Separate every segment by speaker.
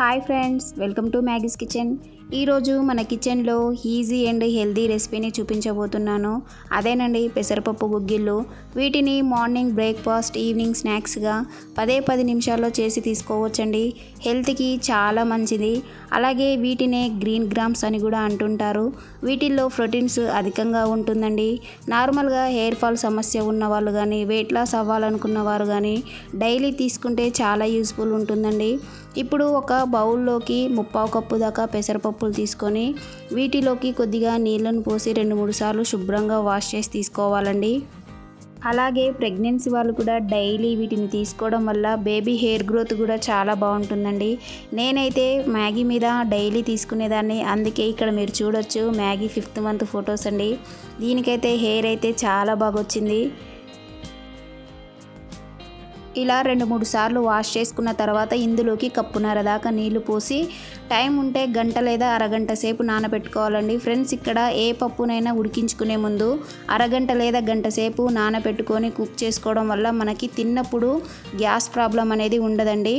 Speaker 1: hi friends welcome to Maggie's kitchen ఈరోజు మన కిచెన్లో ఈజీ అండ్ హెల్దీ రెసిపీని చూపించబోతున్నాను అదేనండి పెసరపప్పు గుగ్గిళ్ళు వీటిని మార్నింగ్ బ్రేక్ఫాస్ట్ ఈవినింగ్ స్నాక్స్గా పదే పది నిమిషాల్లో చేసి తీసుకోవచ్చండి హెల్త్కి చాలా మంచిది అలాగే వీటినే గ్రీన్ గ్రామ్స్ అని కూడా అంటుంటారు వీటిల్లో ప్రోటీన్స్ అధికంగా ఉంటుందండి నార్మల్గా హెయిర్ ఫాల్ సమస్య ఉన్న వాళ్ళు కానీ వెయిట్ లాస్ అవ్వాలనుకున్న వారు కానీ డైలీ తీసుకుంటే చాలా యూస్ఫుల్ ఉంటుందండి ఇప్పుడు ఒక బౌల్లోకి ముప్పావు కప్పు దాకా పెసరపప్పులు తీసుకొని వీటిలోకి కొద్దిగా నీళ్ళను పోసి రెండు మూడు సార్లు శుభ్రంగా వాష్ చేసి తీసుకోవాలండి అలాగే ప్రెగ్నెన్సీ వాళ్ళు కూడా డైలీ వీటిని తీసుకోవడం వల్ల బేబీ హెయిర్ గ్రోత్ కూడా చాలా బాగుంటుందండి నేనైతే మ్యాగీ మీద డైలీ తీసుకునేదాన్ని అందుకే ఇక్కడ మీరు చూడొచ్చు మ్యాగీ ఫిఫ్త్ మంత్ ఫొటోస్ అండి దీనికైతే హెయిర్ అయితే చాలా బాగా వచ్చింది ఇలా రెండు మూడు సార్లు వాష్ చేసుకున్న తర్వాత ఇందులోకి కప్పునర దాకా నీళ్లు పోసి టైం ఉంటే గంట లేదా అరగంట సేపు నానబెట్టుకోవాలండి ఫ్రెండ్స్ ఇక్కడ ఏ పప్పునైనా ఉడికించుకునే ముందు అరగంట లేదా గంట సేపు నానబెట్టుకొని కుక్ చేసుకోవడం వల్ల మనకి తిన్నప్పుడు గ్యాస్ ప్రాబ్లం అనేది ఉండదండి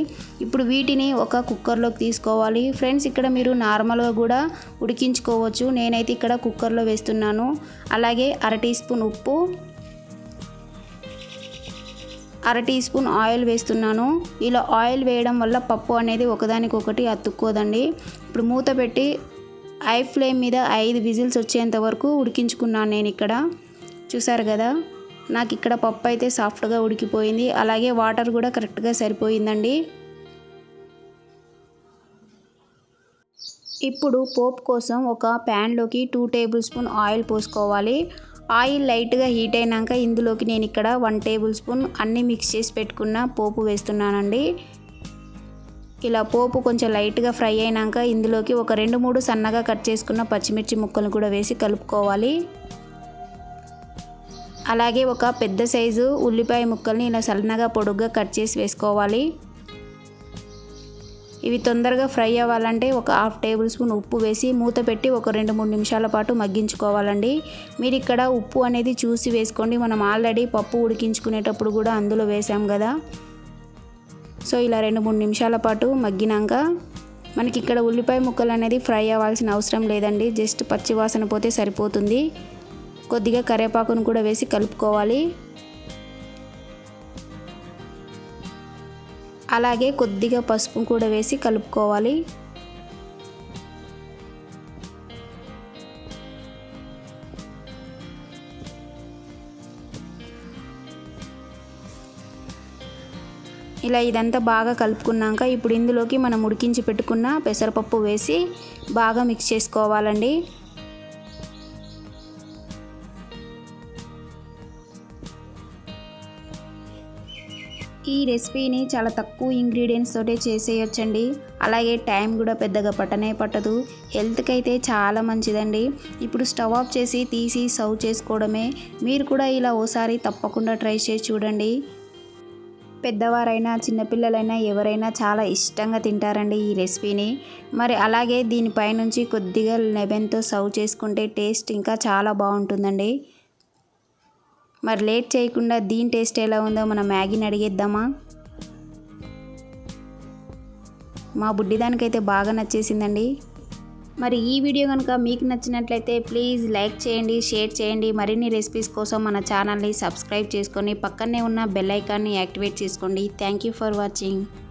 Speaker 1: ఇప్పుడు వీటిని ఒక కుక్కర్లోకి తీసుకోవాలి ఫ్రెండ్స్ ఇక్కడ మీరు నార్మల్గా కూడా ఉడికించుకోవచ్చు నేనైతే ఇక్కడ కుక్కర్లో వేస్తున్నాను అలాగే అర టీ స్పూన్ ఉప్పు అర టీ స్పూన్ ఆయిల్ వేస్తున్నాను ఇలా ఆయిల్ వేయడం వల్ల పప్పు అనేది ఒకదానికొకటి అతుక్కోదండి ఇప్పుడు మూత పెట్టి ఐ ఫ్లేమ్ మీద ఐదు విజిల్స్ వచ్చేంత వరకు ఉడికించుకున్నాను నేను ఇక్కడ చూసారు కదా నాకు ఇక్కడ పప్పు అయితే సాఫ్ట్గా ఉడికిపోయింది అలాగే వాటర్ కూడా కరెక్ట్గా సరిపోయిందండి ఇప్పుడు పోప్ కోసం ఒక ప్యాన్లోకి టూ టేబుల్ స్పూన్ ఆయిల్ పోసుకోవాలి ఆయిల్ లైట్గా హీట్ అయినాక ఇందులోకి నేను ఇక్కడ వన్ టేబుల్ స్పూన్ అన్నీ మిక్స్ చేసి పెట్టుకున్న పోపు వేస్తున్నానండి ఇలా పోపు కొంచెం లైట్గా ఫ్రై అయినాక ఇందులోకి ఒక రెండు మూడు సన్నగా కట్ చేసుకున్న పచ్చిమిర్చి ముక్కలు కూడా వేసి కలుపుకోవాలి అలాగే ఒక పెద్ద సైజు ఉల్లిపాయ ముక్కల్ని ఇలా సన్నగా పొడుగ్గా కట్ చేసి వేసుకోవాలి ఇవి తొందరగా ఫ్రై అవ్వాలంటే ఒక హాఫ్ టేబుల్ స్పూన్ ఉప్పు వేసి మూత పెట్టి ఒక రెండు మూడు నిమిషాల పాటు మగ్గించుకోవాలండి మీరు ఇక్కడ ఉప్పు అనేది చూసి వేసుకోండి మనం ఆల్రెడీ పప్పు ఉడికించుకునేటప్పుడు కూడా అందులో వేసాం కదా సో ఇలా రెండు మూడు నిమిషాల పాటు మగ్గినాక మనకి ఇక్కడ ఉల్లిపాయ ముక్కలు అనేది ఫ్రై అవ్వాల్సిన అవసరం లేదండి జస్ట్ పచ్చివాసన పోతే సరిపోతుంది కొద్దిగా కరివేపాకును కూడా వేసి కలుపుకోవాలి అలాగే కొద్దిగా పసుపు కూడా వేసి కలుపుకోవాలి ఇలా ఇదంతా బాగా కలుపుకున్నాక ఇప్పుడు ఇందులోకి మనం ఉడికించి పెట్టుకున్న పెసరపప్పు వేసి బాగా మిక్స్ చేసుకోవాలండి ఈ రెసిపీని చాలా తక్కువ ఇంగ్రీడియంట్స్ తోటే చేసేయొచ్చండి అలాగే టైం కూడా పెద్దగా పట్టనే పట్టదు హెల్త్కి అయితే చాలా మంచిదండి ఇప్పుడు స్టవ్ ఆఫ్ చేసి తీసి సర్వ్ చేసుకోవడమే మీరు కూడా ఇలా ఓసారి తప్పకుండా ట్రై చేసి చూడండి పెద్దవారైనా చిన్నపిల్లలైనా ఎవరైనా చాలా ఇష్టంగా తింటారండి ఈ రెసిపీని మరి అలాగే దీనిపై నుంచి కొద్దిగా లెబెన్తో సర్వ్ చేసుకుంటే టేస్ట్ ఇంకా చాలా బాగుంటుందండి మరి లేట్ చేయకుండా దీని టేస్ట్ ఎలా ఉందో మనం మ్యాగీని అడిగేద్దామా మా బుడ్డిదానికైతే బాగా నచ్చేసిందండి మరి ఈ వీడియో కనుక మీకు నచ్చినట్లయితే ప్లీజ్ లైక్ చేయండి షేర్ చేయండి మరిన్ని రెసిపీస్ కోసం మన ఛానల్ని సబ్స్క్రైబ్ చేసుకొని పక్కనే ఉన్న బెల్ ఐకాన్ని యాక్టివేట్ చేసుకోండి థ్యాంక్ యూ ఫర్ వాచింగ్